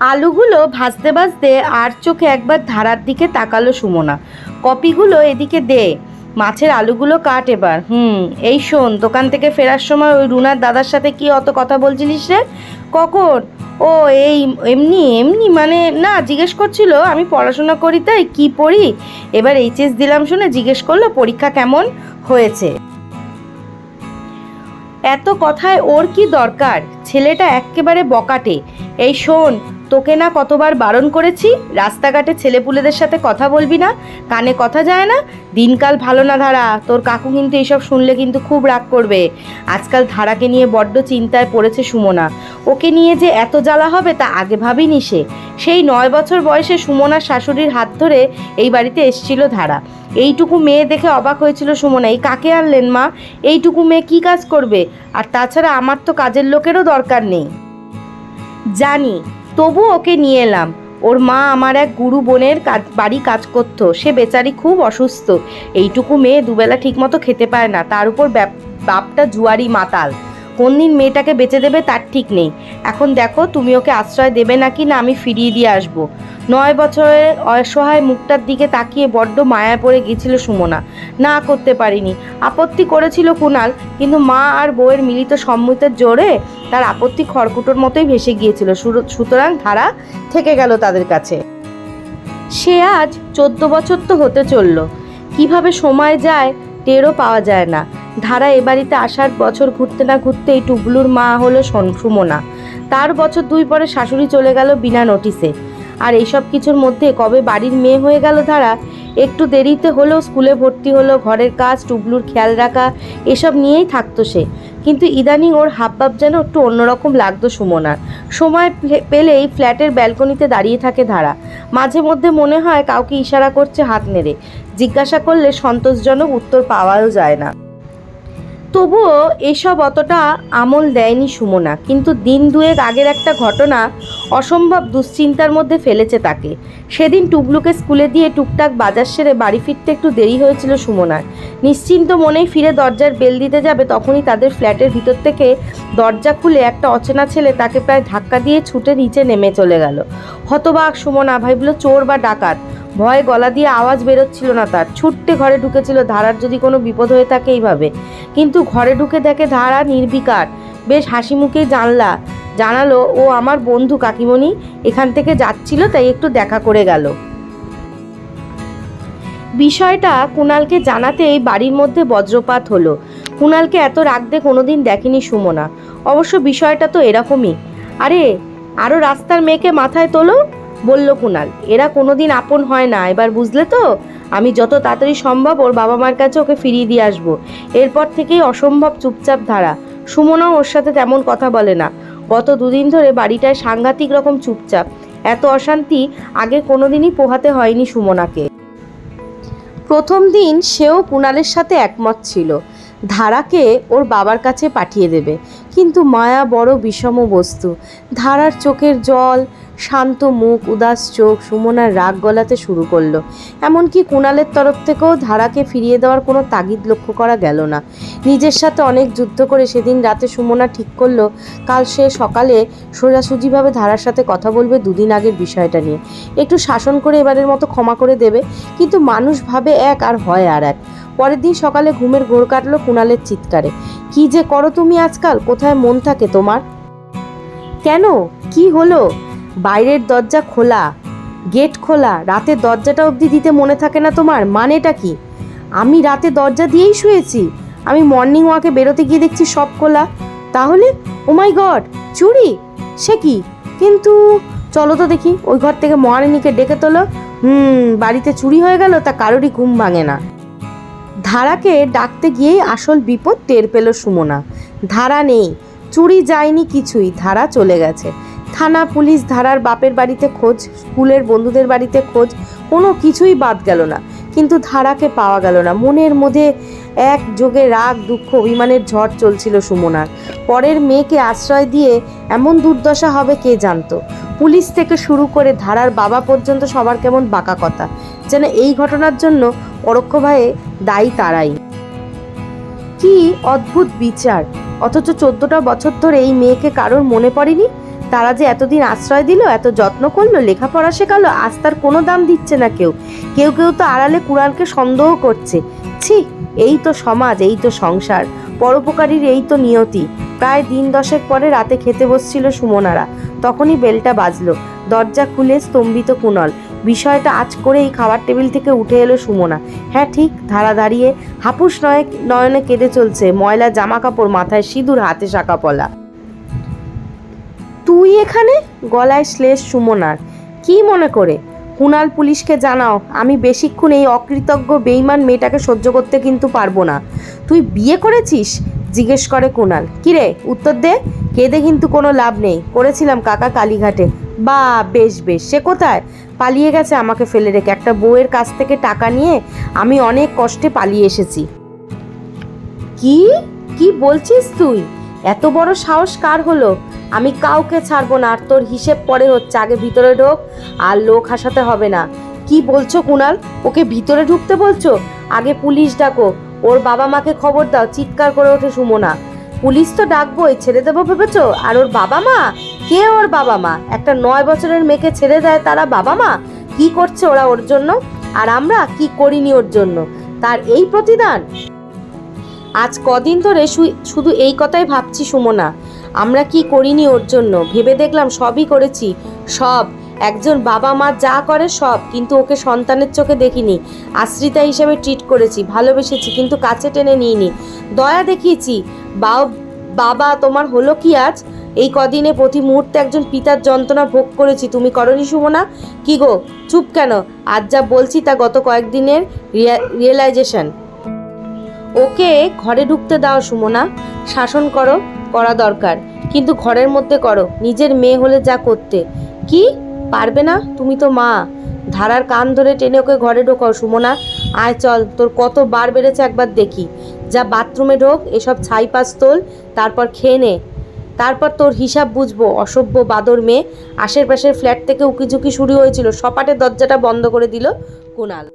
আলুগুলো ভাজতে ভাজতে আর চোখে একবার ধারার দিকে তাকালো সুমনা। কপিগুলো এদিকে দে, মাছের আলুগুলো কাট এবার। হুম, এই শোন, দোকান থেকে ফেরার সময় ওই রুনার দাদার সাথে কি অত কথা বলছিলিস রে? কখন? ও, এই, এমনি এমনি মানে না, জিজ্ঞেস করছিল, আমি পড়াশোনা করি তাই, কী পড়ি? এবার এইচএস দিলাম শুনে জিজ্ঞেস করল, পরীক্ষা কেমন? হয়েছে। এত কথায় ওর কি দরকার? ছেলেটা এক্কেবারে বকাটে। এই শোন, তোকে না কতবার বারণ করেছি, রাস্তাঘাটে ছেলেপুলেদের সাথে কথা বলবি না, কানে কথা যায় না, দিনকাল ভালো না ধারা, তোর কাকু কিন্তু এইসব শুনলে কিন্তু খুব রাগ করবে। আজকাল ধারাকে নিয়ে বড্ড চিন্তায় পড়েছে সুমনা। ওকে নিয়ে যে এত জ্বালা হবে তা আগে ভাবিনি সে। সেই নয় বছর বয়সে সুমনার শাশুড়ির হাত ধরে এই বাড়িতে এসছিল ধারা। এইটুকু মেয়ে দেখে অবাক হয়েছিল সুমনা। এই কাকে আনলেন মা? এইটুকু মেয়ে কি কাজ করবে? আর তাছাড়া আমার তো কাজের লোকেরও দরকার নেই। জানি, তবু ওকে নিয়ে এলাম। ওর মা আমার এক গুরু বোনের কাজ, বাড়ি কাজ করতো। সে বেচারি খুব অসুস্থ। এইটুকু মেয়ে দুবেলা ঠিকমতো খেতে পায় না। তার উপর বাপটা জুয়ারি মাতাল। কোন দিন মেয়েটাকে বেঁচে দেবে তার ঠিক নেই। এখন দেখো তুমি ওকে আশ্রয় দেবে নাকি না আমি ফিরিয়ে দিয়ে আসব। নয় বছরের অসহায় মুখটার দিকে তাকিয়ে বড্ড মায়ায় পড়ে গিয়েছিল সুমনা। না করতে পারিনি। আপত্তি করেছিল কুনাল, কিন্তু মা আর বউয়ের মিলিত সম্মতির জোরে তার আপত্তি খড়কুটোর মতোই ভেসে গিয়েছিল। সুতরাং ধারা থেকে গেল তাদের কাছে। সে আজ চোদ্দ বছর তো হতে চলল। কীভাবে সময় যায় টেরও পাওয়া যায় না। ধারা এ বাড়িতে আসার বছর ঘুরতে না ঘুরতেই টুবলুর মা হলো সুমনা তার বছর দুই পরে শাশুড়ি চলে গেল বিনা নোটিসে আর এইসব কিছুর মধ্যে কবে বাড়ির মেয়ে হয়ে গেল ধারা? একটু দেরিতে হলেও স্কুলে ভর্তি হলো, ঘরের কাজ, টুবলুর খেয়াল রাখা, এসব নিয়েই থাকতো সে। কিন্তু ইদানিং ওর হাবভাব যেন একটু অন্যরকম লাগতো সুমনার। সময় পেলেই ফ্ল্যাটের ব্যালকনিতে দাঁড়িয়ে থাকে ধারা। মাঝে মধ্যে মনে হয় কাউকে ইশারা করছে হাত নেড়ে। জিজ্ঞাসা করলে সন্তোষজনক উত্তর পাওয়াও যায় না। তবুও এসব অতটা আমল দেয়নি সুমনা। কিন্তু দিন দুয়েক আগের একটা ঘটনা অসম্ভব দুশ্চিন্তার মধ্যে ফেলেছে তাকে। সেদিন টুবলুকে স্কুলে দিয়ে টুকটাক বাজার সেরে বাড়ি ফিরতে একটু দেরি হয়েছিল সুমনার। নিশ্চিন্ত মনেই ফিরে দরজার বেল দিতে যাবে তখনই তাদের ফ্ল্যাটের ভিতর থেকে দরজা খুলে একটা অচেনা ছেলে তাকে প্রায় ধাক্কা দিয়ে ছুটে নিচে নেমে চলে গেল। হতবাক সুমনা ভাবল চোর বা ডাকাত ভয়ে গলা দিয়ে আওয়াজ বেরোচ্ছিল না তার। ছুটতে ঘরে ঢুকেছিল ধারার যদি কোনো বিপদ হয়ে থাকে এইভাবে। কিন্তু ঘরে ঢুকে দেখে ধারা নির্বিকার। বেশ হাসি মুখেই জানলা, জানালো, ও আমার বন্ধু কাকিমণি, এখান থেকে যাচ্ছিল, তাই একটু দেখা করে গেল। বিষয়টা কুণালকে জানাতেই বাড়ির মধ্যে বজ্রপাত হলো। কুণালকে এত রাগতে কোনোদিন দেখেনি সুমনা। অবশ্য বিষয়টা তো এরকমই। আরে আরও রাস্তার মেয়েকে মাথায় তোলো। বলল কুনাল, এরা কোনোদিন আপন হয় না, এবার বুঝলে তো? আমি যত তাড়াতাড়ি সম্ভব ওর বাবা মার কাছে ওকে ফিরিয়ে দিয়ে আসব। এরপর থেকেই অসম্ভব চুপচাপ ধারা। সুমনাও ওর সাথে তেমন কথা বলে না। গত দুদিন ধরে বাড়িটায় সাংঘাতিক রকম চুপচাপ। এত অশান্তি আগে কোনোদিনই পোহাতে হয়নি সুমনাকে। প্রথম দিন সেও কুণালের সাথে একমত ছিল। ধারাকে ওর বাবার কাছে পাঠিয়ে দেবে। কিন্তু মায়া বড় বিষম বস্তু। ধারার চোখের জল শান্ত মুখ, উদাস চোখ সুমনার রাগ গলাতে শুরু করল। এমনকি কুণালের তরফ থেকেও ধারাকে ফিরিয়ে দেওয়ার কোনো তাগিদ লক্ষ্য করা গেল না। নিজের সাথে অনেক যুদ্ধ করে সেদিন রাতে সুমনা ঠিক করল, কাল সে সকালে সোজাসুজিভাবে ধারার সাথে কথা বলবে দুদিন আগের বিষয়টা নিয়ে। একটু শাসন করে এবারের মতো ক্ষমা করে দেবে, কিন্তু মানুষ ভাবে এক আর হয় আর এক। পরের দিন সকালে ঘুমের ঘোর কাটলো কুণালের চিৎকারে। কি যে করো তুমি আজকাল? কোথায় মন থাকে তোমার? কেন? কি হলো? বাইরের দরজা খোলা, গেট খোলা, রাতে দরজাটা অবধি দিতে মনে থাকে না তোমার? মানেটা কি? আমি রাতে দরজা দিয়েই শুয়েছি। আমি মর্নিং ওয়াকে বেরোতে গিয়ে দেখছি সব খোলা। তাহলে? ও মাই গড চুরি? সে কি? কিন্তু চলো তো দেখি। ওই ঘর থেকে মহারানীকে ডেকে তোলো। হুম, বাড়িতে চুরি হয়ে গেল, তা কারোরই ঘুম ভাঙে না। ধারাকে ডাকতে গিয়েই আসল বিপদ টের পেল সুমনা। ধারা নেই। চুরি যায়নি কিছুই। ধারা চলে গেছে। থানা, পুলিশ, ধারার বাপের বাড়িতে খোঁজ, স্কুলের বন্ধুদের বাড়িতে খোঁজ, কোনো কিছুই বাদ গেল না। কিন্তু ধারাকে পাওয়া গেল না। মনের মধ্যে এক যোগে রাগ, দুঃখ, অভিমানের ঝড় চলছিল সুমনার। পরের মেয়েকে আশ্রয় দিয়ে এমন দুর্দশা হবে কে জানতো? পুলিশ থেকে শুরু করে ধারার বাবা পর্যন্ত সবার কেমন বাঁকা কথা। যেন এই ঘটনার জন্য পরোক্ষভাবে দায়ী তারাই। কি অদ্ভুত বিচার! অথচ চোদ্দটা বছর ধরে এই মেয়েকে কারোর মনে পড়েনি? তারা যে এতদিন আশ্রয় দিল, এত যত্ন করল, লেখাপড়া শেখালো, আজ তার কোনো দাম দিচ্ছে না কেউ। কেউ কেউ তো আড়ালে কুরআনকে সন্দেহ করছে। ছি, এই তো সমাজ, এই তো সংসার। পরোপকারীর এই তো নিয়তি। প্রায় দিন দশেক পরে রাতে খেতে বসছিল সুমনারা। তখনই বেলটা বাজলো। দরজা খুলে স্তম্ভিত কুণল। বিষয়টা আজ করে এই খাবার টেবিল থেকে উঠে এলো সুমনা। হ্যাঁ ঠিক, ধারা দাঁড়িয়ে হাপুস নয় নয়নে কেঁদে চলছে। ময়লা জামা কাপড় মাথায় সিঁদুর, হাতে শাঁকা পলা তুই এখানে? গলায় শ্লেষ সুমনার। কি মনে করে? কুণাল পুলিশকে জানাও, আমি বেশিক্ষণ এই অকৃতজ্ঞ বেইমান মেয়েটাকে সহ্য করতে কিন্তু পারব না। তুই বিয়ে করেছিস? জিজ্ঞেস করে কুণাল কিরে উত্তর দে। কেঁদে কিন্তু কোনো লাভ নেই। করেছিলাম কাকা কালীঘাটে। বা, বেশ বেশ। সে কোথায়? পালিয়ে গেছে আমাকে ফেলে রেখে। একটা বউয়ের কাছ থেকে টাকা নিয়ে আমি অনেক কষ্টে পালিয়ে এসেছি। কি? কি বলছিস তুই? এত বড় সাহস কার হলো? আমি কাউকে ছাড়বো না, আর তোর হিসেব পরে হচ্ছে। আগে ভিতরে ঢোক, আর লোক হাসাতে হবে না। কি বলছো কুনাল? ওকে ভিতরে ঢুকতে বলছো? আগে পুলিশ ডাকো। ওর বাবা মাকে খবর দাও। চিৎকার করে ওঠে সুমনা। পুলিশ তো ডাকবোই, ছেড়ে দেবো ভেবেছো? আর ওর বাবা মা? কে ওর বাবা মা? একটা নয় বছরের মেয়েকে ছেড়ে দেয় তারা বাবা মা? কি করছে ওরা ওর জন্য? আর আমরা কি করিনি ওর জন্য? তার এই প্রতিদান? আজ কদিন ধরে শুধু এই কথাই ভাবছি সুমনা। আমরা কি করিনি ওর জন্য? ভেবে দেখলাম সবই করেছি, সব। একজন বাবা মা যা করে সব, কিন্তু ওকে সন্তানের চোখে দেখিনি। আশ্রিতা হিসেবে ট্রিট করেছি, ভালোবেসেছি, কিন্তু কাছে টেনে নিইনি। দয়া দেখিয়েছি, বাও, বাবা তোমার হলো কি আজ? এই কদিনে প্রতি মুহূর্তে একজন পিতার যন্ত্রণা ভোগ করেছি, তুমি করনি সুমনা? কি গো, চুপ কেন? আজ যা বলছি তা গত কয়েকদিনের রিয়েলাইজেশন ওকে ঘরে ঢুকতে দাও, সুমনা। শাসন করো, করা দরকার। কিন্তু ঘরের মধ্যে করো, নিজের মেয়ে হলে যা করতে। কি? পারবে না? তুমি তো মা। ধারার কান ধরে টেনে ওকে ঘরে ঢোকাও, সুমনা। আয় চল, তোর কত বার বেড়েছে একবার দেখি। যা বাথরুমে ঢোক, এসব ছাই পাস তোল, তারপর খেয়ে নে। তারপর তোর হিসাব বুঝব, অসভ্য বাদর মেয়ে। আশেপাশের ফ্ল্যাট থেকে উকিঝুঁকি শুরু হয়েছিল। সপাটে দরজাটা বন্ধ করে দিল কুণাল।